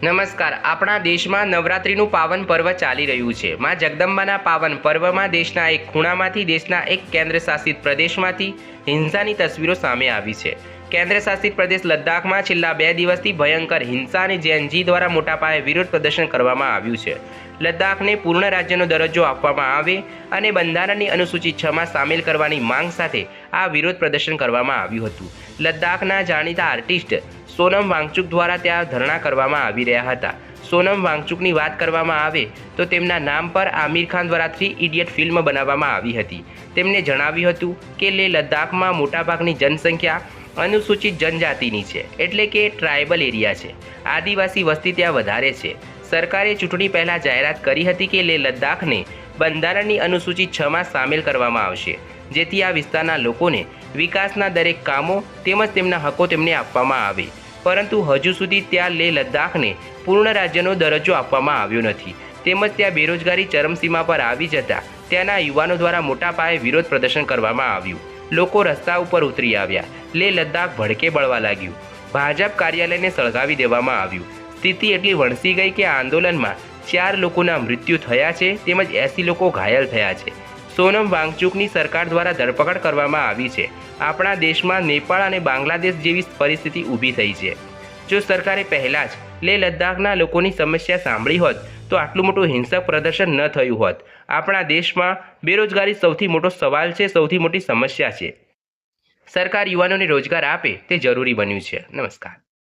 આપણા દેશમાં નવરાત્રિનું પાવન પર્વ ચાલી રહ્યું છે. માં જગદંબાના પાવન પર્વમાં દેશના એક ખૂણામાંથી દેશના એક કેન્દ્રશાસિત પ્રદેશમાંથી હિંસાની તસવીરો સામે આવી છે. કેન્દ્રશાસિત પ્રદેશ લદ્દાખમાં છેલ્લા બે દિવસથી ભયંકર હિંસા અને જેએનજી દ્વારા મોટા પાયે વિરોધ પ્રદર્શન કરવામાં આવ્યું છે. લદ્દાખને પૂર્ણ રાજ્યનો દરજ્જો આપવામાં આવે અને બંધારણની અનુસૂચિત છમાં સામેલ કરવાની માંગ સાથે આ વિરોધ પ્રદર્શન કરવામાં આવ્યું હતું. લદ્દાખના જાણીતા આર્ટિસ્ટ સોનમ વાંગચુક દ્વારા ત્યાં ધરણા કરવામાં આવી રહ્યા હતા. સોનમ વાંગચુકની વાત કરવામાં આવે તો તેમના નામ પર આમિર ખાન દ્વારા થ્રી ઇડિયટ ફિલ્મ બનાવવામાં આવી હતી. તેમણે જણાવ્યું હતું કે, લે લદ્દાખમાં મોટાભાગની જનસંખ્યા અનુસૂચિત જનજાતિની છે, એટલે કે ટ્રાઇબલ એરિયા છે. આદિવાસી વસ્તી ત્યાં વધારે છે. સરકારે ચૂંટણી પહેલાં જાહેરાત કરી હતી કે, લે લદ્દાખને બંધારણની અનુસૂચિ છમાં સામેલ કરવામાં આવશે, જેથી આ વિસ્તારના લોકોને વિકાસના દરેક કામો તેમજ તેમના હકો તેમને આપવામાં આવે. પરંતુ હજુ સુધી ત્યાં લેહ લદ્દાખને પૂર્ણ રાજ્યનો દરજ્જો આપવામાં આવ્યો નથી. તેમજ ત્યાં બેરોજગારી ચરમસીમા પર આવી જતા ત્યાંના યુવાનો દ્વારા મોટા પાયે વિરોધ પ્રદર્શન કરવામાં આવ્યું. લોકો રસ્તા ઉપર ઉતરી આવ્યા. લેહ લદ્દાખ ભડકે બળવા લાગ્યું. ભાજપ કાર્યાલયને સળગાવી દેવામાં આવ્યું. સ્થિતિ એટલી વણસી ગઈ કે આંદોલનમાં ચાર લોકોના મૃત્યુ થયા છે તેમજ એસી લોકો ઘાયલ થયા છે. સોનમ વાંગચુકની સરકાર દ્વારા ધરપકડ કરવામાં આવી છે. આપણા દેશમાં નેપાળ અને બાંગ્લાદેશ જેવી પરિસ્થિતિ ઊભી થઈ છે. જો સરકારે પહેલાં જ લે લદ્દાખના લોકોની સમસ્યા સાંભળી હોત, તો આટલું મોટું હિંસક પ્રદર્શન ન થયું હોત. આપણા દેશમાં બેરોજગારી સૌથી મોટો સવાલ છે, સૌથી મોટી સમસ્યા છે. સરકાર યુવાનોને રોજગાર આપે તે જરૂરી બન્યું છે. નમસ્કાર.